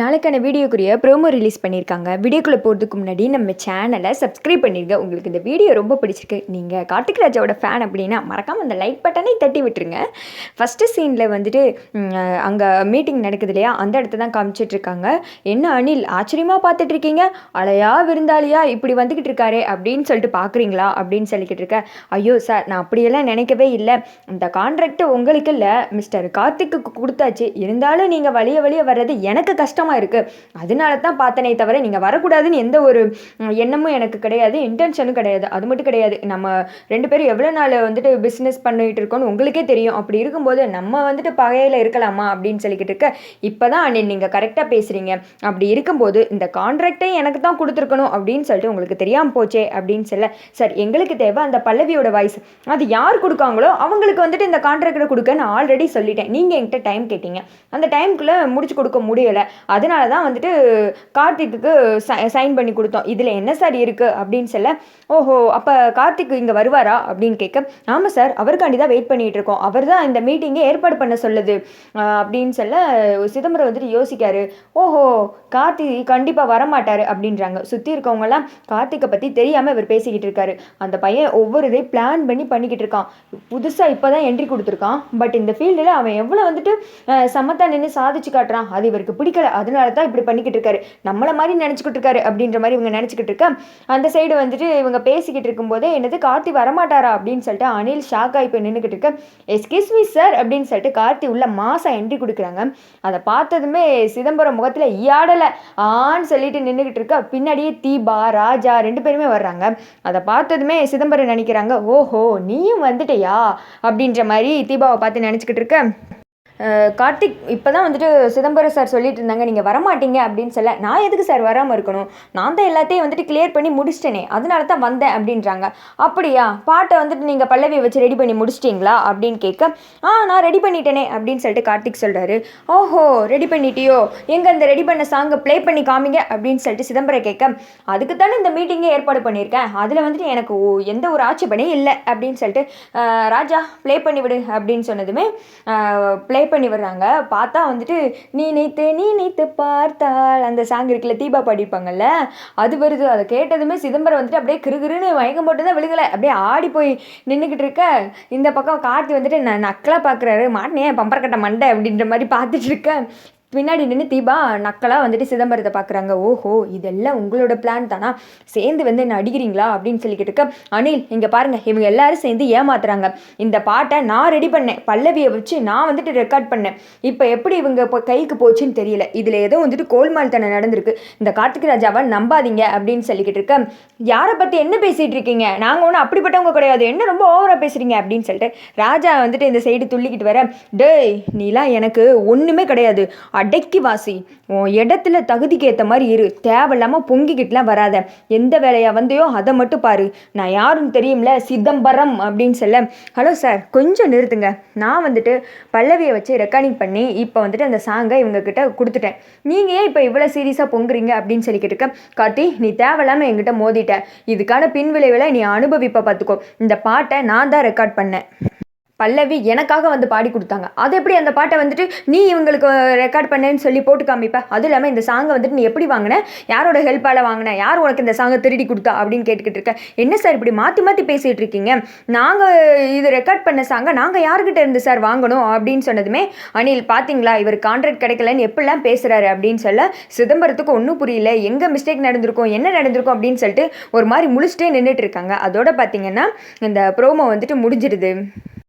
நாளைக்கான வீடியோக்குரிய promo release பண்ணியிருக்காங்க. வீடியோக்குள்ளே போகிறதுக்கு முன்னாடி நம்ம சேனலை சப்ஸ்கிரைப் பண்ணிடுங்க உங்களுக்கு இந்த வீடியோ ரொம்ப பிடிச்சிருக்கு. நீங்கள் கார்த்திக் ராஜாவோட ஃபேன் அப்படின்னா மறக்காமல் அந்த லைக் பட்டனை தட்டி விட்டுருங்க. ஃபஸ்ட்டு சீனில் வந்துட்டு அங்கே மீட்டிங் நடக்குது இல்லையா? அந்த இடத்த தான் காமிச்சிட்ருக்காங்க என்ன அனில் ஆச்சரியமாக பார்த்துட்ருக்கீங்க அலையா விருந்தாளியா? இப்படி வந்துக்கிட்டு இருக்காரு அப்படின்னு சொல்லிட்டு பார்க்குறீங்களா? அப்படின்னு சொல்லிக்கிட்டு இருக்க. ஐயோ சார் நான் அப்படியெல்லாம் நினைக்கவே இல்லை. இந்த கான்ட்ராக்ட் உங்களுக்கு இல்லை. மிஸ்டர் கார்த்திக்கு கொடுத்தாச்சு. இருந்தாலும் நீங்கள் வழிய வழிய வர்றது எனக்கு கஷ்டம். கஷ்டமாக இருக்குது அதனால தான் பார்த்தனே தவிர நீங்கள் வரக்கூடாதுன்னு எந்த ஒரு எண்ணமும் எனக்கு கிடையாது. இன்டென்ஷனும் கிடையாது. அது மட்டும் கிடையாது. நம்ம ரெண்டு பேரும் எவ்வளோ நாள் வந்துட்டு பிஸ்னஸ் பண்ணிட்டு இருக்கோம்னு உங்களுக்கே தெரியும். அப்படி இருக்கும்போது நம்ம வந்துட்டு பகையில் இருக்கலாமா அப்படின்னு சொல்லிக்கிட்டு இருக்க இப்போ தான் அண்ணன் நீங்கள் கரெக்டாக பேசுகிறீங்க அப்படி இருக்கும்போது இந்த கான்ட்ராக்டே எனக்கு தான் கொடுத்துருக்கணும் அப்படின்னு சொல்லிட்டு உங்களுக்கு தெரியாமல் போச்சே அப்படின்னு சொல்ல சார் எங்களுக்கு தேவை அந்த பல்லவியோட வாய்ஸ் அது யார் கொடுக்காங்களோ அவங்களுக்கு வந்துட்டு இந்த கான்ட்ராக்டை கொடுக்க நான் ஆல்ரெடி சொல்லிட்டேன். நீங்கள் என்கிட்ட டைம் கேட்டீங்க. அந்த டைமுக்குள்ளே முடிச்சு கொடுக்க முடியலை. அதனால தான் வந்துட்டு கார்த்திக்கு சைன் பண்ணி கொடுத்தோம். இதில் என்ன சார் இருக்குது அப்படின்னு சொல்ல ஓஹோ அப்போ கார்த்திக் இங்கே வருவாரா? அப்படின்னு கேட்க ஆமாம் சார் அவருக்காண்டி தான் வெயிட் பண்ணிகிட்டு இருக்கோம். அவர் தான் இந்த மீட்டிங்கை ஏற்பாடு பண்ண சொல்லுது. அப்படின்னு சொல்ல சிதம்பரம் வந்துட்டு யோசிக்காரு. ஓஹோ கார்த்திக் கண்டிப்பாக வரமாட்டார் அப்படின்றாங்க. சுற்றி இருக்கவங்கலாம் கார்த்திகை பற்றி தெரியாமல் இவர் பேசிக்கிட்டு இருக்காரு. அந்த பையன் ஒவ்வொரு இதையும் பிளான் பண்ணி பண்ணிக்கிட்டு இருக்கான். புதுசாக இப்போ தான் என்ட்ரி கொடுத்துருக்கான். பட் இந்த ஃபீல்டில் அவன் எவ்வளோ வந்துட்டு சமத்தா நின்று சாதிச்சு காட்டுறான். அது இவருக்கு பிடிக்கல. அதனால தான் இப்படி பண்ணிக்கிட்டு இருக்காரு. நம்மளை மாதிரி நினச்சிக்கிட்டு இருக்காரு அப்படின்ற மாதிரி இவங்க நினச்சிக்கிட்டு இருக்க? அந்த சைடு வந்துட்டு இவங்க பேசிக்கிட்டு இருக்கும்போதே என்னது கார்த்தி வரமாட்டாரா அப்படின்னு சொல்லிட்டு அனில் ஷாக் ஆகி போய் நின்றுக்கிட்டு இருக்க. எஸ்கிஸ் மீ சார் அப்படின்னு சொல்லிட்டு கார்த்தி உள்ள மாசம் என்ட்ரி கொடுக்குறாங்க. அதை பார்த்ததுமே சிதம்பரம் முகத்தில் ஈயாடலை ஆன்னு சொல்லிட்டு நின்றுக்கிட்டு இருக்க. பின்னாடியே தீபா ராஜா ரெண்டு பேருமே வர்றாங்க. அதை பார்த்ததுமே சிதம்பரம் நினைக்கிறாங்க ஓஹோ நீயும் வந்துட்டியா? அப்படின்ற மாதிரி தீபாவை பார்த்து நினச்சிக்கிட்டு இருக்க. கார்த்திக் இப்போ தான் வந்துட்டு சிதம்பரம் சார் சொல்லிட்டு இருந்தாங்க நீங்கள் வரமாட்டீங்க அப்படின்னு சொல்ல நான் எதுக்கு சார் வராமல் இருக்கணும்? நான் தான் எல்லாத்தையும் வந்துட்டு கிளியர் பண்ணி முடிச்சிட்டேனே அதனால தான் வந்தேன் அப்படின்றாங்க. அப்படியா? பாட்டை வந்துட்டு நீங்கள் பல்லவியை வச்சு ரெடி பண்ணி முடிச்சிட்டிங்களா? அப்படின்னு கேட்க ஆ நான் ரெடி பண்ணிட்டேனே அப்படின்னு சொல்லிட்டு கார்த்திக் சொல்கிறாரு ஓஹோ ரெடி பண்ணிட்டியோ? எங்கே அந்த ரெடி பண்ண சாங்கை ப்ளே பண்ணி காமிங்க அப்படின்னு சொல்லிட்டு சிதம்பரம் கேட்க அதுக்கு தானே இந்த மீட்டிங்கே ஏற்பாடு பண்ணியிருக்கேன். அதில் வந்துட்டு எனக்கு ஓ- எந்த ஒரு ஆட்சேபனையும் இல்லை. அப்படின்னு சொல்லிட்டு ராஜா ப்ளே பண்ணிவிடு அப்படின்னு சொன்னதுமே ப்ளே பண்ணி வர்றாங்க. பார்த்தா வந்துட்டு நீ நினைத்து நீ நினைத்து பார்த்தால் அந்த சாங் இருக்குல்ல தீபா பாடிப்பாங்கல்ல அது வருது. அதை கேட்டதுமே சிதம்பரம் வந்துட்டு அப்படியே கிறுகிறுன்னு மயக்கம் போட்டு தான் விழுகலை. அப்படியே ஆடி போய் நின்றுக்கிட்டு இருக்க இந்த பக்கம் கார்த்தி வந்துட்டு நான் நக்கலாக பார்க்குறாரு. மாட்டினே பம்பரக்கட்டை மண்டை அப்படின்ற மாதிரி பார்த்துட்டு இருக்க. பின்னாடி நின்று தீபா நக்கலாக வந்துட்டு சிதம்பரத்தை பார்க்குறாங்க ஓஹோ இதெல்லாம் உங்களோட பிளான் தானா? சேர்ந்து வந்து என்ன அடிக்கிறீங்களா? அப்படின்னு சொல்லிக்கிட்டு இருக்க அனில் இங்கே பாருங்க இவங்க எல்லாரும் சேர்ந்து ஏமாத்துறாங்க. இந்த பாட்டை நான் ரெடி பண்ணேன். பல்லவியை வச்சு நான் வந்துட்டு ரெக்கார்ட் பண்ணேன். இப்போ எப்படி இவங்க இப்போ கைக்கு போச்சுன்னு தெரியல. இதில் ஏதோ வந்துட்டு கோல்மால்தனை நடந்திருக்கு. இந்த கார்த்திக் ராஜாவை நம்பாதீங்க அப்படின்னு சொல்லிக்கிட்டு இருக்க யாரை பற்றி என்ன பேசிகிட்டு இருக்கீங்க? நாங்கள் ஒன்றும் அப்படிப்பட்டவங்க கிடையாது. என்ன ரொம்ப ஓவராக பேசுகிறீங்க அப்படின்னு சொல்லிட்டு ராஜா வந்துட்டு இந்த சைடு துள்ளிக்கிட்டு வர டேய் நீலாம் எனக்கு ஒன்றுமே கிடையாது. அடக்கி வாசி. உன் இடத்துல தகுதிக்கு ஏற்ற மாதிரி இரு. தேவையில்லாமல் பொங்கிக்கிட்டுலாம் வராத. எந்த வேலையாக வந்தையோ அதை மட்டும் பாரு. நான் யாருன்னு தெரியும்ல? சிதம்பரம் அப்படின்னு சொல்ல. ஹலோ சார் கொஞ்சம் நிறுத்துங்க. நான் வந்துட்டு பல்லவியை வச்சு ரெக்கார்டிங் பண்ணி இப்போ வந்துட்டு அந்த சாங்கை இவங்கக்கிட்ட கொடுத்துட்டேன். நீங்கள் ஏன் இப்போ இவ்வளோ சீரியஸாக பொங்குறீங்க அப்படின்னு சொல்லிக்கிட்டு இருக்க. கார்த்தி நீ தேவையில்லாமல் என்கிட்ட மோதிட்ட. இதுக்கான பின்விளைவில் நீ அனுபவிப்ப பார்த்துக்கோ இந்த பாட்டை நான் தான் ரெக்கார்ட் பண்ணேன். பல்லவி எனக்காக வந்து பாடி கொடுத்தாங்க. அது எப்படி அந்த பாட்டை வந்துட்டு நீ இவங்களுக்கு ரெக்கார்ட் பண்ணேன்னு சொல்லி போட்டு காமிப்ப? அதுவும் இல்லாமல் இந்த சாங்கை வந்துட்டு நீ எப்படி வாங்கின? யாரோட ஹெல்ப்பால் வாங்கின? யார் உனக்கு இந்த சாங்கை திருடி கொடுத்தா? அப்படின்னு கேட்டுக்கிட்டு இருக்க. என்ன சார் இப்படி மாற்றி மாற்றி பேசிகிட்டு இருக்கீங்க? நாங்கள் இது ரெக்கார்ட் பண்ண சாங்கை நாங்கள் யார்கிட்ட இருந்து சார் வாங்கணும்? அப்படின்னு சொன்னதுமே அனில் பார்த்தீங்களா இவர் கான்ட்ராக்ட் கிடைக்கலன்னு எப்படிலாம் பேசுகிறாரு அப்படின்னு சொல்ல சிதம்பரத்துக்கு ஒன்றும் புரியல. எங்கே மிஸ்டேக் நடந்திருக்கும்? என்ன நடந்திருக்கும்? அப்படின்னு சொல்லிட்டு ஒரு மாதிரி முழிச்சிட்டே நின்றுட்டு இருக்காங்க. அதோட பார்த்தீங்கன்னா இந்த ப்ரோமோ வந்துட்டு முடிஞ்சிருது.